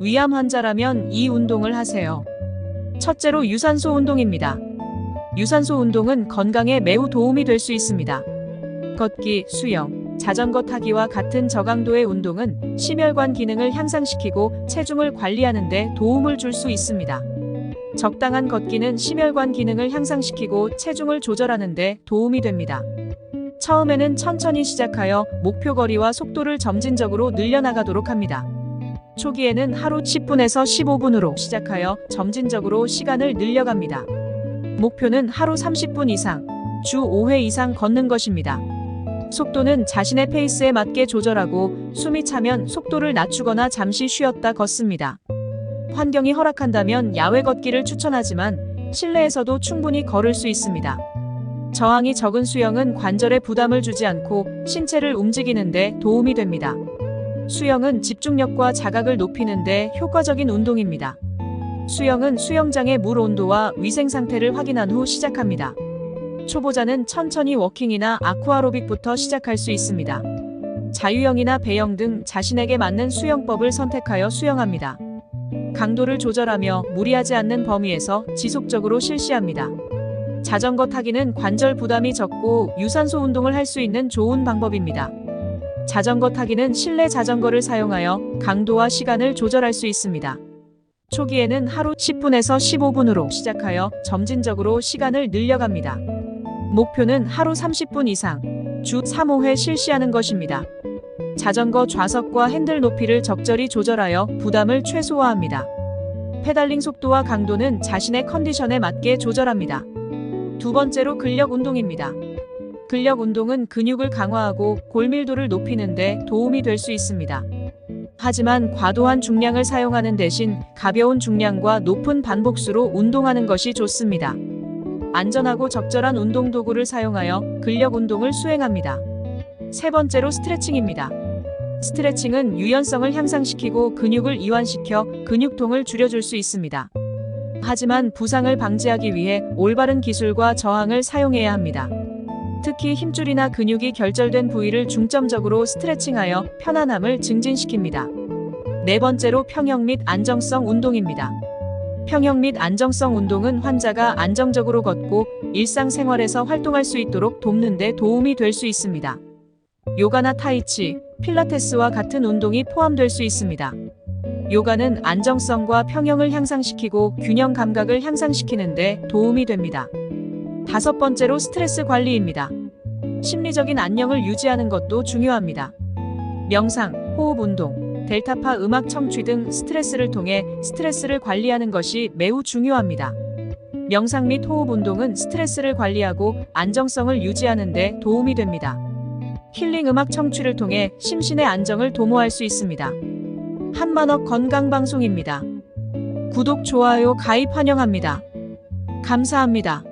위암 환자라면 이 운동을 하세요. 첫째로 유산소 운동입니다. 유산소 운동은 건강에 매우 도움이 될 수 있습니다. 걷기, 수영, 자전거 타기와 같은 저강도의 운동은 심혈관 기능을 향상시키고 체중을 관리하는 데 도움을 줄 수 있습니다. 적당한 걷기는 심혈관 기능을 향상시키고 체중을 조절하는 데 도움이 됩니다. 처음에는 천천히 시작하여 목표 거리와 속도를 점진적으로 늘려나가도록 합니다. 초기에는 하루 10분에서 15분으로 시작하여 점진적으로 시간을 늘려갑니다. 목표는 하루 30분 이상, 주 5회 이상 걷는 것입니다. 속도는 자신의 페이스에 맞게 조절하고 숨이 차면 속도를 낮추거나 잠시 쉬었다 걷습니다. 환경이 허락한다면 야외 걷기를 추천하지만 실내에서도 충분히 걸을 수 있습니다. 저항이 적은 수영은 관절에 부담을 주지 않고 신체를 움직이는데 도움이 됩니다. 수영은 집중력과 자각을 높이는데 효과적인 운동입니다. 수영은 수영장의 물 온도와 위생 상태를 확인한 후 시작합니다. 초보자는 천천히 워킹이나 아쿠아로빅부터 시작할 수 있습니다. 자유형이나 배영 등 자신에게 맞는 수영법을 선택하여 수영합니다. 강도를 조절하며 무리하지 않는 범위에서 지속적으로 실시합니다. 자전거 타기는 관절 부담이 적고 유산소 운동을 할 수 있는 좋은 방법입니다. 자전거 타기는 실내 자전거를 사용하여 강도와 시간을 조절할 수 있습니다. 초기에는 하루 10분에서 15분으로 시작하여 점진적으로 시간을 늘려갑니다. 목표는 하루 30분 이상, 주 3, 5회 실시하는 것입니다. 자전거 좌석과 핸들 높이를 적절히 조절하여 부담을 최소화합니다. 페달링 속도와 강도는 자신의 컨디션에 맞게 조절합니다. 두 번째로 근력 운동입니다. 근력 운동은 근육을 강화하고 골밀도를 높이는데 도움이 될 수 있습니다. 하지만 과도한 중량을 사용하는 대신 가벼운 중량과 높은 반복수로 운동하는 것이 좋습니다. 안전하고 적절한 운동 도구를 사용하여 근력 운동을 수행합니다. 세 번째로 스트레칭입니다. 스트레칭은 유연성을 향상시키고 근육을 이완시켜 근육통을 줄여줄 수 있습니다. 하지만 부상을 방지하기 위해 올바른 기술과 저항을 사용해야 합니다. 특히 힘줄이나 근육이 결절된 부위를 중점적으로 스트레칭하여 편안함을 증진시킵니다. 네 번째로 평형 및 안정성 운동입니다. 평형 및 안정성 운동은 환자가 안정적으로 걷고 일상생활에서 활동할 수 있도록 돕는 데 도움이 될 수 있습니다. 요가나 타이치, 필라테스와 같은 운동이 포함될 수 있습니다. 요가는 안정성과 평형을 향상시키고 균형 감각을 향상시키는 데 도움이 됩니다. 다섯 번째로 스트레스 관리입니다. 심리적인 안녕을 유지하는 것도 중요합니다. 명상, 호흡 운동, 델타파 음악 청취 등 스트레스를 통해 스트레스를 관리하는 것이 매우 중요합니다. 명상 및 호흡 운동은 스트레스를 관리하고 안정성을 유지하는 데 도움이 됩니다. 힐링 음악 청취를 통해 심신의 안정을 도모할 수 있습니다. 한만억 건강방송입니다. 구독, 좋아요, 가입 환영합니다. 감사합니다.